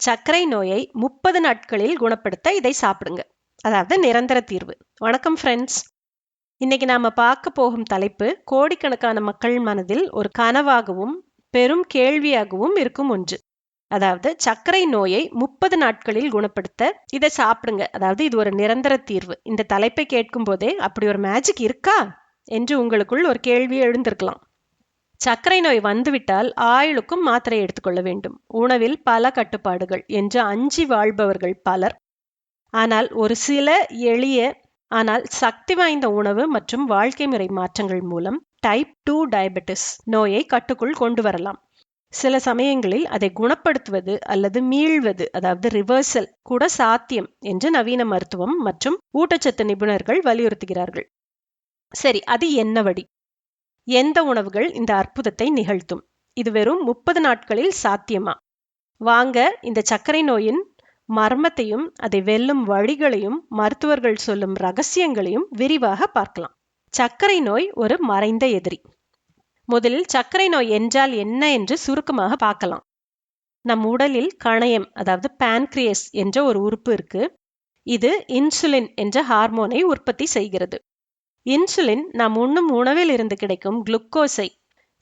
சர்க்கரை நோயை முப்பது நாட்களில் குணப்படுத்த இதை சாப்பிடுங்க. அதாவது நிரந்தர தீர்வு. வணக்கம் ஃப்ரெண்ட்ஸ் இன்னைக்கு நாம பார்க்க போகும் தலைப்பு கோடிக்கணக்கான மக்கள் மனதில் ஒரு கனவாகவும் பெரும் கேள்வியாகவும் இருக்கும் ஒன்று. அதாவது சர்க்கரை நோயை முப்பது நாட்களில் குணப்படுத்த இதை சாப்பிடுங்க. அதாவது இது ஒரு நிரந்தர தீர்வு. இந்த தலைப்பை கேட்கும் போதே அப்படி ஒரு மேஜிக் இருக்கா? என்று உங்களுக்குள் ஒரு கேள்வி எழுந்திருக்கலாம். சர்க்கரை நோய் வந்துவிட்டால் ஆயுளுக்கும் மாத்திரை எடுத்துக்கொள்ள வேண்டும். உணவில் பல கட்டுப்பாடுகள். என்று அஞ்சி வாழ்பவர்கள் பலர். ஆனால் ஒரு சில எளிய ஆனால் சக்தி வாய்ந்த உணவு மற்றும் வாழ்க்கை முறை மாற்றங்கள் மூலம் டைப் டூ டயபெட்டிஸ் நோயை கட்டுக்குள் கொண்டு வரலாம். சில சமயங்களில் அதை குணப்படுத்துவது அல்லது மீள்வது அதாவது ரிவர்சல் கூட சாத்தியம் என்று நவீன மருத்துவம் மற்றும் ஊட்டச்சத்து நிபுணர்கள் வலியுறுத்துகிறார்கள். சரி அது என்ன வழி? எந்த உணவுகள் இந்த அற்புதத்தை நிகழ்த்தும்? இது வெறும் முப்பது நாட்களில் சாத்தியமா? வாங்க இந்த சர்க்கரை நோயின் மர்மத்தையும் அதை வெல்லும் வழிகளையும் மருத்துவர்கள் சொல்லும் ரகசியங்களையும் விரிவாக பார்க்கலாம். சர்க்கரை நோய் ஒரு மறைந்த எதிரி. முதலில் சர்க்கரை நோய் என்றால் என்ன என்று சுருக்கமாக பார்க்கலாம். நம் உடலில் கணையம் அதாவது பான்கிரியஸ் என்ற ஒரு உறுப்பு இருக்கு. இது இன்சுலின் என்ற ஹார்மோனை உற்பத்தி செய்கிறது. இன்சுலின் நாம் உண்ணும் உணவில் இருந்து கிடைக்கும் குளுக்கோஸை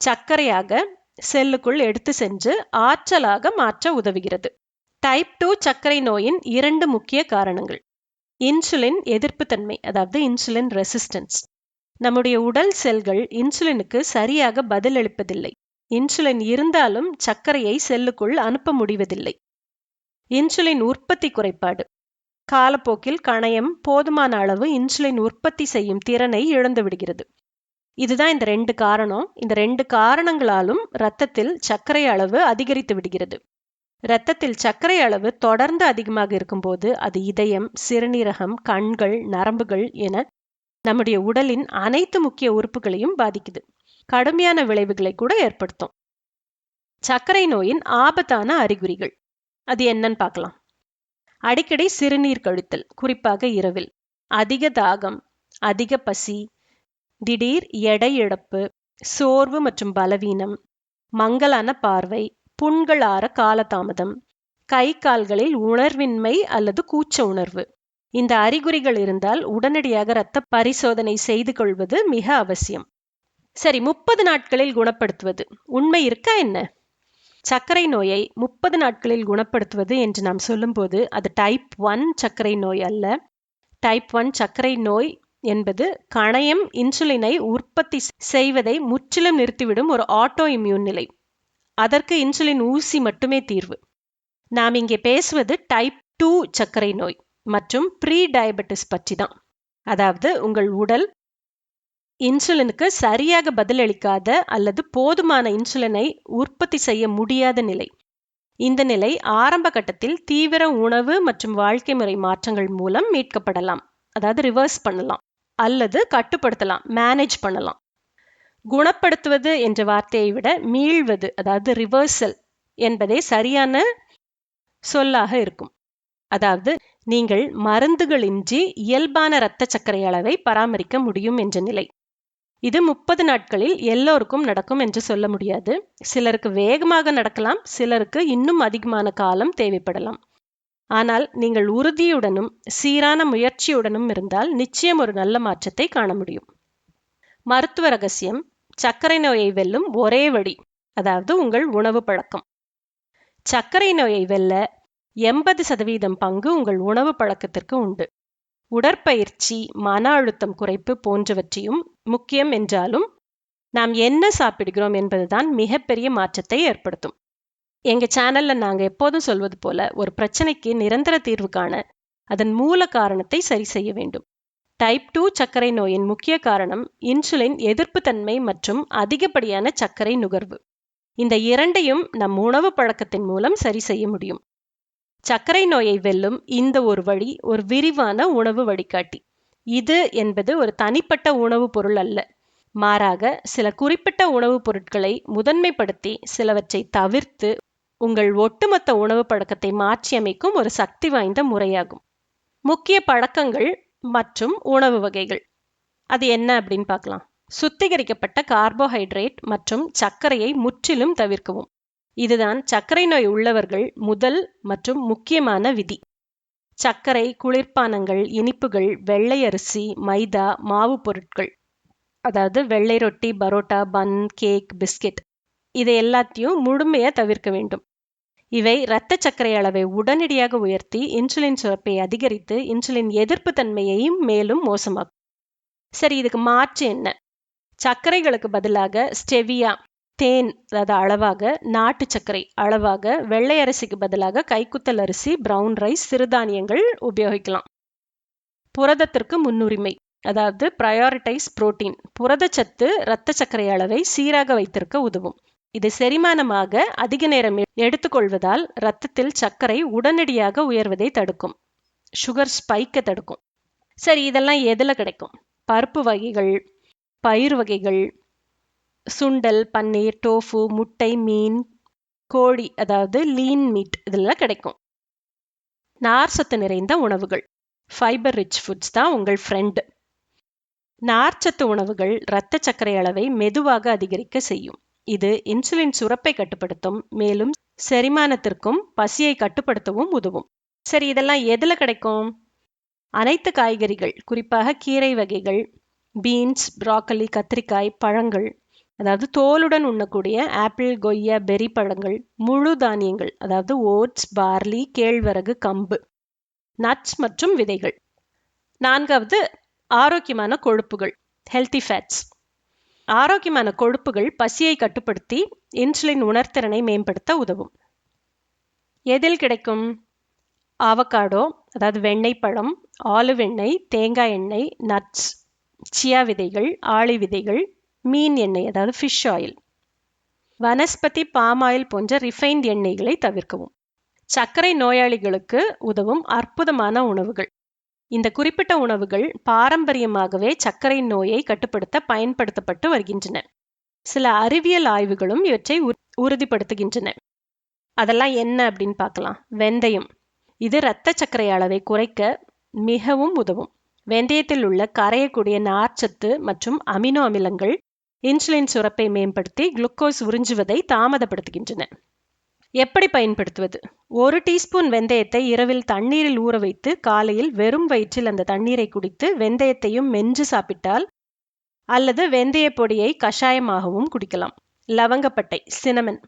சர்க்கரையாக செல்லுக்குள் எடுத்து சென்று ஆற்றலாக மாற்ற உதவுகிறது. டைப் டூ சர்க்கரை நோயின் இரண்டு முக்கிய காரணங்கள். இன்சுலின் எதிர்ப்புத்தன்மை அதாவது இன்சுலின் ரெசிஸ்டன்ஸ். நம்முடைய உடல் செல்கள் இன்சுலினுக்கு சரியாக பதிலளிப்பதில்லை. இன்சுலின் இருந்தாலும் சர்க்கரையை செல்லுக்குள் அனுப்ப முடிவதில்லை. இன்சுலின் உற்பத்தி குறைபாடு. காலப்போக்கில் கணையம் போதுமான அளவு இன்சுலின் உற்பத்தி செய்யும் திறனை இழந்து விடுகிறது. இதுதான் இந்த ரெண்டு காரணம். இந்த ரெண்டு காரணங்களாலும் இரத்தத்தில் சர்க்கரை அளவு அதிகரித்து விடுகிறது. இரத்தத்தில் சர்க்கரை அளவு தொடர்ந்து அதிகமாக இருக்கும்போது அது இதயம் சிறுநீரகம் கண்கள் நரம்புகள் என நம்முடைய உடலின் அனைத்து முக்கிய உறுப்புகளையும் பாதிக்குது. கடுமையான விளைவுகளை கூட ஏற்படுத்தும். சர்க்கரை நோயின் ஆபத்தான அறிகுறிகள். அது என்னன்னு பார்க்கலாம். அடிக்கடி சிறுநீர் கழித்தல் குறிப்பாக இரவில். அதிக தாகம் அதிக பசி திடீர் எடை இழப்பு சோர்வு மற்றும் பலவீனம் மங்கலான பார்வை புண்களார காலதாமதம் கை கால்களில் உணர்வின்மை அல்லது கூச்ச உணர்வு. இந்த அறிகுறிகள் இருந்தால் உடனடியாக இரத்த பரிசோதனை செய்து கொள்வது மிக அவசியம். சரி முப்பது நாட்களில் குணப்படுத்துவது. உண்மை இருக்கா என்ன? சர்க்கரை நோயை முப்பது நாட்களில் குணப்படுத்துவது என்று நாம் சொல்லும்போது அது டைப் ஒன் சர்க்கரை நோய் அல்ல. டைப் ஒன் சர்க்கரை நோய் என்பது கணையம் இன்சுலினை உற்பத்தி செய்வதை முற்றிலும் நிறுத்திவிடும் ஒரு ஆட்டோ இம்யூன் நிலை. அதற்கு இன்சுலின் ஊசி மட்டுமே தீர்வு. நாம் இங்கே பேசுவது டைப் டூ சர்க்கரை நோய் மற்றும் ப்ரீ டயபெட்டிஸ் பற்றி தான் அதாவது உங்கள் உடல் இன்சுலினுக்கு சரியாக பதிலளிக்காத அல்லது போதுமான இன்சுலினை உற்பத்தி செய்ய முடியாத நிலை. இந்த நிலை ஆரம்ப கட்டத்தில் தீவிர உணவு மற்றும் வாழ்க்கை முறை மாற்றங்கள் மூலம் மீட்கப்படலாம். அதாவது ரிவர்ஸ் பண்ணலாம். அல்லது கட்டுப்படுத்தலாம் மேனேஜ் பண்ணலாம். குணப்படுத்துவது என்ற வார்த்தையை விட மீள்வது அதாவது ரிவர்சல் என்பதே சரியான சொல்லாக இருக்கும். அதாவது நீங்கள் மருந்துகளின்றி இயல்பான இரத்த சர்க்கரை அளவை பராமரிக்க முடியும் என்ற நிலை. இது முப்பது நாட்களில் எல்லோருக்கும் நடக்கும் என்று சொல்ல முடியாது. சிலருக்கு வேகமாக நடக்கலாம் சிலருக்கு இன்னும் அதிகமான காலம் தேவைப்படலாம். ஆனால் நீங்கள் உறுதியுடனும் சீரான முயற்சியுடனும் இருந்தால் நிச்சயம் ஒரு நல்ல மாற்றத்தை காண முடியும். மருத்துவ ரகசியம் சர்க்கரை நோயை வெல்லும் ஒரே வழி அதாவது உங்கள் உணவு பழக்கம். சர்க்கரை நோயை வெல்ல எண்பது சதவீதம் பங்கு உங்கள் உணவு பழக்கத்திற்கு உண்டு. உடற்பயிற்சி மன அழுத்தம் குறைப்பு போன்றவற்றையும் முக்கியம் என்றாலும் நாம் என்ன சாப்பிடுகிறோம் என்பதுதான் மிகப்பெரிய மாற்றத்தை ஏற்படுத்தும். எங்க சேனல்ல நாங்க எப்போதும் சொல்வது போல ஒரு பிரச்சனைக்கு நிரந்தர தீர்வு காண அதன் மூல காரணத்தை சரி செய்ய வேண்டும். டைப் டூ சர்க்கரை நோயின் முக்கிய காரணம் இன்சுலின் எதிர்ப்புத்தன்மை மற்றும் அதிகப்படியான சர்க்கரை நுகர்வு. இந்த இரண்டையும் நம் உணவு பழக்கத்தின் மூலம் சரி செய்ய முடியும். சர்க்கரை நோயை வெல்லும் இந்த ஒரு வழி ஒரு விரிவான உணவு வழிகாட்டி. இது என்பது ஒரு தனிப்பட்ட உணவுப் பொருள் அல்ல. மாறாக சில குறிப்பிட்ட உணவுப் பொருட்களை முதன்மைப்படுத்தி சிலவற்றை தவிர்த்து உங்கள் ஒட்டுமொத்த உணவு பழக்கத்தை மாற்றியமைக்கும் ஒரு சக்தி வாய்ந்த முறையாகும். முக்கிய பழக்கங்கள் மற்றும் உணவு வகைகள். அது என்ன அப்படின்னு பார்க்கலாம். சுத்திகரிக்கப்பட்ட கார்போஹைட்ரேட் மற்றும் சர்க்கரையை முற்றிலும் தவிர்க்கவும். இதுதான் சர்க்கரை நோய் உள்ளவர்கள் முதல் மற்றும் முக்கியமான விதி. சர்க்கரை குளிர்பானங்கள் இனிப்புகள் வெள்ளை அரிசி மைதா மாவு பொருட்கள் அதாவது வெள்ளை ரொட்டி பரோட்டா பன் கேக் பிஸ்கெட் இதை எல்லாத்தையும் முழுமையாக தவிர்க்க வேண்டும். இவை இரத்த சர்க்கரை அளவை உடனடியாக உயர்த்தி இன்சுலின் சுரப்பை அதிகரித்து இன்சுலின் எதிர்ப்பு தன்மையையும் மேலும் மோசமாக்கும். சரி இதுக்கு மாற்று என்ன? சர்க்கரைகளுக்கு பதிலாக ஸ்டெவியா. தேன் அதாவது அளவாக நாட்டு சர்க்கரை அளவாக வெள்ளை அரிசிக்கு பதிலாக கைக்குத்தல் அரிசி பிரவுன் ரைஸ் சிறுதானியங்கள் உபயோகிக்கலாம். புரதத்திற்கு முன்னுரிமை அதாவது ப்ரையாரிட்டைஸ் புரோட்டீன் புரதச்சத்து இரத்த சர்க்கரை அளவை சீராக வைத்திருக்க உதவும். இது செரிமானமாக அதிக நேரம் எடுத்துக்கொள்வதால் இரத்தத்தில் சர்க்கரை உடனடியாக உயர்வதை தடுக்கும். சுகர் ஸ்பைக்கை தடுக்கும். சரி இதெல்லாம் எதில் கிடைக்கும்? பருப்பு வகைகள் பயிர் வகைகள் சுண்டல் பன்னீர் டோஃபு முட்டை மீன் கோழி அதாவது லீன் மீட் இதெல்லாம் கிடைக்கும். நார் சத்து நிறைந்த உணவுகள். ஃபைபர் ரிச் ஃபுட்ஸ் தான் உங்கள் ஃப்ரெண்டு நார்ச்சத்து உணவுகள் இரத்த சர்க்கரை அளவை மெதுவாக அதிகரிக்க செய்யும். இது இன்சுலின் சுரப்பை கட்டுப்படுத்தும் மேலும் செரிமானத்திற்கும் பசியை கட்டுப்படுத்தவும் உதவும். சரி இதெல்லாம் எதில் கிடைக்கும்? அனைத்து காய்கறிகள் குறிப்பாக கீரை வகைகள் பீன்ஸ் ப்ராக்கலி கத்திரிக்காய் பழங்கள் அதாவது தோலுடன் உண்ணக்கூடிய ஆப்பிள் கொய்யா பெரி பழங்கள் முழு தானியங்கள் அதாவது ஓட்ஸ் பார்லி கேழ்வரகு கம்பு நட்ஸ் மற்றும் விதைகள். நான்காவது ஆரோக்கியமான கொழுப்புகள் ஹெல்த்தி ஃபேட்ஸ் ஆரோக்கியமான கொழுப்புகள் பசியை கட்டுப்படுத்தி இன்சுலின் உணர்திறனை மேம்படுத்த உதவும். எதில் கிடைக்கும்? ஆவக்காடோ அதாவது வெண்ணெய் பழம் ஆலிவ் எண்ணெய் தேங்காய் எண்ணெய் நட்ஸ் சியா விதைகள் ஆளி விதைகள் மீன் எண்ணெய் அதாவது fish oil vanaspati palm oil போன்ற ரிஃபைன்ட் எண்ணெய்களை தவிர்க்கவும். சர்க்கரை நோயாளிகளுக்கு உதவும் அற்புதமான உணவுகள். இந்த குறிப்பிட்ட உணவுகள் பாரம்பரியமாகவே சர்க்கரை நோயை கட்டுப்படுத்த பயன்படுத்தப்பட்டு வருகின்றன. சில அறிவியல் ஆய்வுகளும் இவற்றை உறுதிப்படுத்துகின்றன. அதெல்லாம் என்ன அப்படின்னு பார்க்கலாம். வெந்தயம். இது இரத்த சர்க்கரை அளவை குறைக்க மிகவும் உதவும். வெந்தயத்தில் உள்ள கரையக்கூடிய நார்ச்சத்து மற்றும் அமினோ அமிலங்கள் இன்சுலின் சுரப்பை மேம்படுத்தி குளுக்கோஸ் உறிஞ்சுவதை தாமதப்படுத்துகின்றன. எப்படி பயன்படுத்துவது? ஒரு டீஸ்பூன் வெந்தயத்தை இரவில் தண்ணீரில் ஊற வைத்து காலையில் வெறும் வயிற்றில் அந்த தண்ணீரை குடித்து வெந்தயத்தையும் மென்று சாப்பிட்டால் அல்லது வெந்தய பொடியை கஷாயமாகவும் குடிக்கலாம். லவங்கப்பட்டை சினமன்.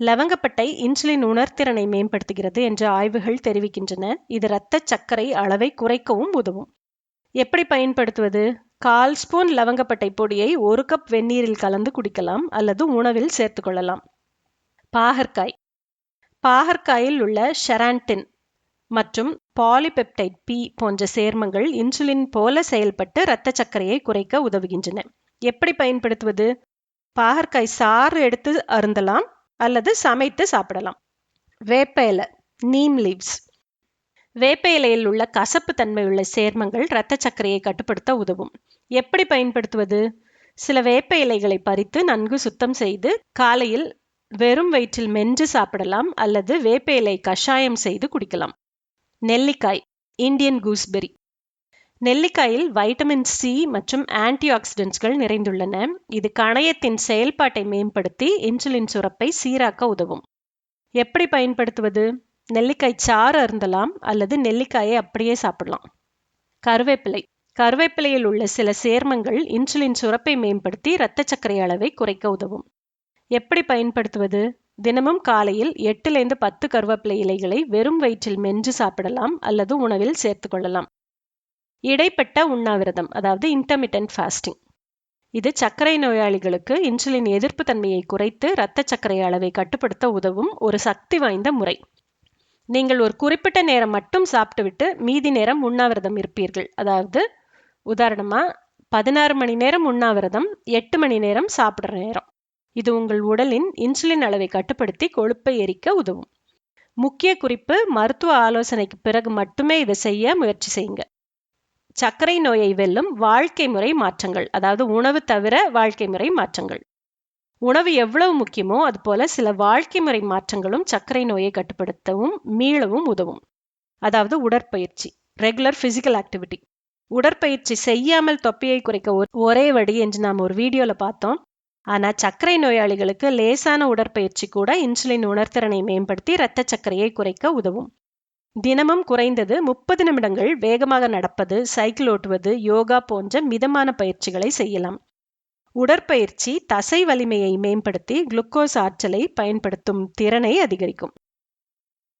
லவங்கப்பட்டை இன்சுலின் உணர்திறனை மேம்படுத்துகிறது என்று ஆய்வுகள் தெரிவிக்கின்றன. இது இரத்த சர்க்கரை அளவை குறைக்கவும் உதவும். எப்படி பயன்படுத்துவது? கால் ஸ்பூன் லவங்கப்பட்டை பொடியை ஒரு கப் வெந்நீரில் கலந்து குடிக்கலாம் அல்லது உணவில் சேர்த்துக்கொள்ளலாம். பாகற்காய். பாகற்காயில் உள்ள ஷெரான்டின் மற்றும் பாலிபெப்டைட் பி போன்ற சேர்மங்கள் இன்சுலின் போல செயல்பட்டு இரத்த சர்க்கரையை குறைக்க உதவுகின்றன. எப்படி பயன்படுத்துவது? பாகற்காய் சாறு எடுத்து அருந்தலாம் அல்லது சமைத்து சாப்பிடலாம். வேப்ப இலை நீம் லீவ்ஸ் வேப்ப இலையில் உள்ள கசப்பு தன்மையுள்ள சேர்மங்கள் இரத்த சர்க்கரையை கட்டுப்படுத்த உதவும். எப்படி பயன்படுத்துவது? சில வேப்ப இலைகளை பறித்து நன்கு சுத்தம் செய்து காலையில் வெறும் வயிற்றில் மென்று சாப்பிடலாம் அல்லது வேப்ப இலை கஷாயம் செய்து குடிக்கலாம். நெல்லிக்காய் இந்தியன் கூஸ்பெரி. நெல்லிக்காயில் வைட்டமின் சி மற்றும் ஆன்டி ஆக்சிடென்ட்ஸ்கள் நிறைந்துள்ளன. இது கணையத்தின் செயல்பாட்டை மேம்படுத்தி இன்சுலின் சுரப்பை சீராக்க உதவும். எப்படி பயன்படுத்துவது? நெல்லிக்காய் சாறு அருந்தலாம் அல்லது நெல்லிக்காயை அப்படியே சாப்பிடலாம். கருவேப்பிலை. கருவேப்பிலையில் உள்ள சில சேர்மங்கள் இன்சுலின் சுரப்பை மேம்படுத்தி இரத்த சர்க்கரை அளவை குறைக்க உதவும். எப்படி பயன்படுத்துவது? தினமும் காலையில் எட்டுலேருந்து பத்து கருவேப்பிலை இலைகளை வெறும் வயிற்றில் மென்று சாப்பிடலாம் அல்லது உணவில் சேர்த்து கொள்ளலாம். இடைப்பட்ட உண்ணாவிரதம் அதாவது இன்டர்மிட்டன்ட் ஃபாஸ்டிங் இது சர்க்கரை நோயாளிகளுக்கு இன்சுலின் எதிர்ப்பு தன்மையை குறைத்து இரத்த சர்க்கரை அளவை கட்டுப்படுத்த உதவும் ஒரு சக்தி வாய்ந்த முறை. நீங்கள் ஒரு குறிப்பிட்ட நேரம் மட்டும் சாப்பிட்டுவிட்டு மீதி நேரம் உண்ணாவிரதம் இருப்பீர்கள். அதாவது உதாரணமாக பதினாறு மணி நேரம் உண்ணாவிரதம் எட்டு மணி நேரம் சாப்பிட்ற நேரம். இது உங்கள் உடலின் இன்சுலின் அளவை கட்டுப்படுத்தி கொழுப்பை எரிக்க உதவும். முக்கிய குறிப்பு மருத்துவ ஆலோசனைக்கு பிறகு மட்டுமே இதை செய்ய முயற்சி செய்யுங்க. சர்க்கரை நோயை வெல்லும் வாழ்க்கை முறை மாற்றங்கள் அதாவது உணவு தவிர வாழ்க்கை முறை மாற்றங்கள். உணவு எவ்வளவு முக்கியமோ அதுபோல சில வாழ்க்கை முறை மாற்றங்களும் சர்க்கரை நோயை கட்டுப்படுத்தவும் மீளவும் உதவும். அதாவது உடற்பயிற்சி ரெகுலர் ஃபிசிக்கல் ஆக்டிவிட்டி. உடற்பயிற்சி செய்யாமல் தொப்பையை குறைக்க ஒரே வழி என்று நாம் ஒரு வீடியோல பார்த்தோம். ஆனா சர்க்கரை நோயாளிகளுக்கு லேசான உடற்பயிற்சி கூட இன்சுலின் உணர்திறனை மேம்படுத்தி இரத்த சர்க்கரையை குறைக்க உதவும். தினமும் குறைந்தது முப்பது நிமிடங்கள் வேகமாக நடப்பது சைக்கிள் ஓட்டுவது யோகா போன்ற மிதமான பயிற்சிகளை செய்யலாம். உடற்பயிற்சி தசை வலிமையை மேம்படுத்தி குளுக்கோஸ் ஆற்றலை பயன்படுத்தும் திறனை அதிகரிக்கும்.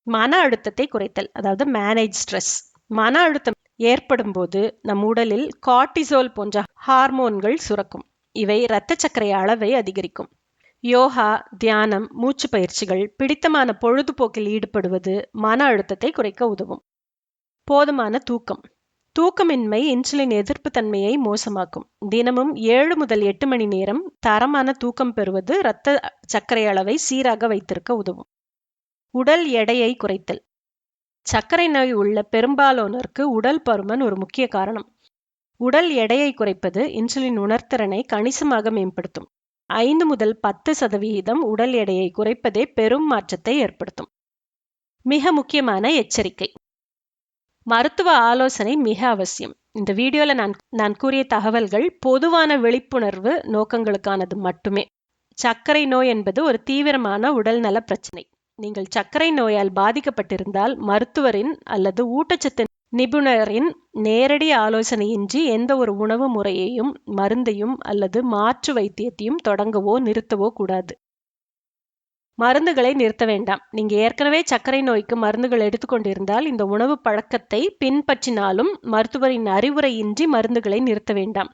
மன அழுத்தத்தை குறைத்தல் அதாவது மேனேஜ் ஸ்ட்ரெஸ் மன அழுத்தம் ஏற்படும்போது நம் உடலில் கார்டிசோல் போன்ற ஹார்மோன்கள் சுரக்கும். இவை இரத்த சர்க்கரை அளவை அதிகரிக்கும். யோகா தியானம் மூச்சு பயிற்சிகள் பிடித்தமான பொழுதுபோக்கில் ஈடுபடுவது மன அழுத்தத்தை குறைக்க உதவும். போதுமான தூக்கம். தூக்கமின்மை இன்சுலின் எதிர்ப்பு தன்மையை மோசமாக்கும். தினமும் ஏழு முதல் எட்டு மணி நேரம் தரமான தூக்கம் பெறுவது இரத்த சர்க்கரை அளவை சீராக வைத்திருக்க உதவும். உடல் எடையை குறைத்தல். சர்க்கரை நோய் உள்ள பெரும்பாலானோருக்கு உடல் பருமன் ஒரு முக்கிய காரணம். உடல் எடையை குறைப்பது இன்சுலின் உணர்திறனை கணிசமாக மேம்படுத்தும். ஐந்து முதல் பத்து சதவிகிதம் உடல் எடையை குறைப்பதே பெரும் மாற்றத்தை ஏற்படுத்தும். மிக முக்கியமான எச்சரிக்கை. மருத்துவ ஆலோசனை மிக அவசியம். இந்த வீடியோல நான் நான் கூறிய தகவல்கள் பொதுவான விழிப்புணர்வு நோக்கங்களுக்கானது மட்டுமே. சர்க்கரை நோய் என்பது ஒரு தீவிரமான உடல்நல பிரச்சனை. நீங்கள் சர்க்கரை நோயால் பாதிக்கப்பட்டிருந்தால் மருத்துவரின் அல்லது ஊட்டச்சத்து நிபுணரின் நேரடி ஆலோசனையின்றி எந்த ஒரு உணவு முறையையும் மருந்தையும் அல்லது மாற்று வைத்தியத்தையும் தொடங்கவோ நிறுத்தவோ கூடாது. மருந்துகளை நிறுத்த வேண்டாம். நீங்க ஏற்கனவே சர்க்கரை நோய்க்கு மருந்துகள் எடுத்துக்கொண்டிருந்தால் இந்த உணவு பழக்கத்தை பின்பற்றினாலும் மருத்துவரின் அறிவுரையின்றி மருந்துகளை நிறுத்த வேண்டாம்.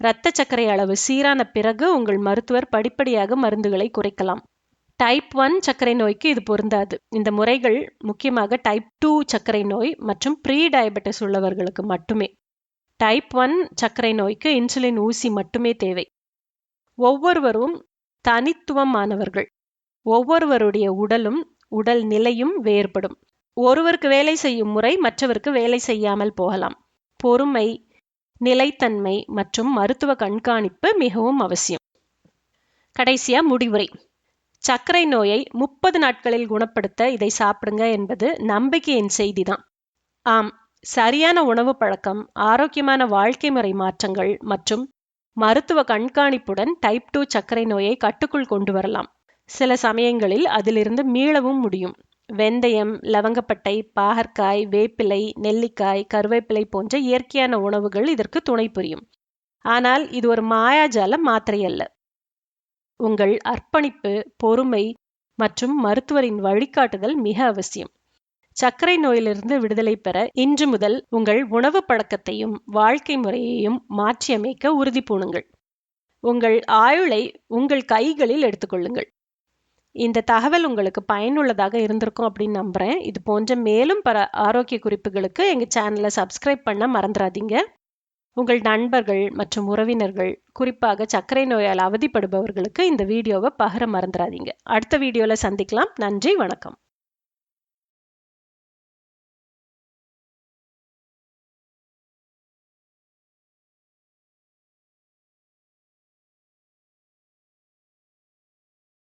இரத்த சர்க்கரை அளவு சீரான பிறகு உங்கள் மருத்துவர் படிப்படியாக மருந்துகளை குறைக்கலாம். டைப் ஒன் சர்க்கரை நோய்க்கு இது பொருந்தாது. இந்த முறைகள் முக்கியமாக டைப் டூ சர்க்கரை நோய் மற்றும் ப்ரீ டயபெட்டிஸ் உள்ளவர்களுக்கு மட்டுமே. டைப் ஒன் சர்க்கரை நோய்க்கு இன்சுலின் ஊசி மட்டுமே தேவை. ஒவ்வொருவரும் தனித்துவமானவர்கள். ஒவ்வொருவருடைய உடலும் உடல் நிலையும் வேறுபடும். ஒருவருக்கு வேலை செய்யும் முறை மற்றவருக்கு வேலை செய்யாமல் போகலாம். பொறுமை நிலைத்தன்மை மற்றும் மருத்துவ கண்காணிப்பு மிகவும் அவசியம். கடைசியா முடிவுரை. சர்க்கரை நோயை முப்பது நாட்களில் குணப்படுத்த இதை சாப்பிடுங்க என்பது நம்பிக்கையின் செய்திதான். ஆம் சரியான உணவு பழக்கம் ஆரோக்கியமான வாழ்க்கை முறை மாற்றங்கள் மற்றும் மருத்துவ கண்காணிப்புடன் டைப் டூ சர்க்கரை நோயை கட்டுக்குள் கொண்டு வரலாம். சில சமயங்களில் அதிலிருந்து மீளவும் முடியும். வெந்தயம் லவங்கப்பட்டை பாகற்காய் வேப்பிலை நெல்லிக்காய் கருவேப்பிலை போன்ற இயற்கையான உணவுகள் இதற்கு துணை புரியும். ஆனால் இது ஒரு மாயாஜால மாத்திரை அல்ல உங்கள் அர்ப்பணிப்பு பொறுமை மற்றும் மருத்துவரின் வழிகாட்டுதல் மிக அவசியம். சர்க்கரை நோயிலிருந்து விடுதலை பெற இன்று முதல் உங்கள் உணவு பழக்கத்தையும் வாழ்க்கை முறையையும் மாற்றியமைக்க உறுதி பூணுங்கள். உங்கள் ஆயுளை உங்கள் கைகளில் எடுத்துக்கொள்ளுங்கள். இந்த தகவல் உங்களுக்கு பயனுள்ளதாக இருந்திருக்கும் அப்படின்னு நம்புகிறேன் இது போன்ற மேலும் பல ஆரோக்கிய குறிப்புகளுக்கு எங்கள் சேனலை சப்ஸ்கிரைப் பண்ண மறந்துடாதீங்க உங்கள் நண்பர்கள் மற்றும் உறவினர்கள் குறிப்பாக சர்க்கரை நோயால் அவதிப்படுபவர்களுக்கு இந்த வீடியோவை பகிர மறந்துடாதீங்க அடுத்த வீடியோவில் சந்திக்கலாம். நன்றி வணக்கம்.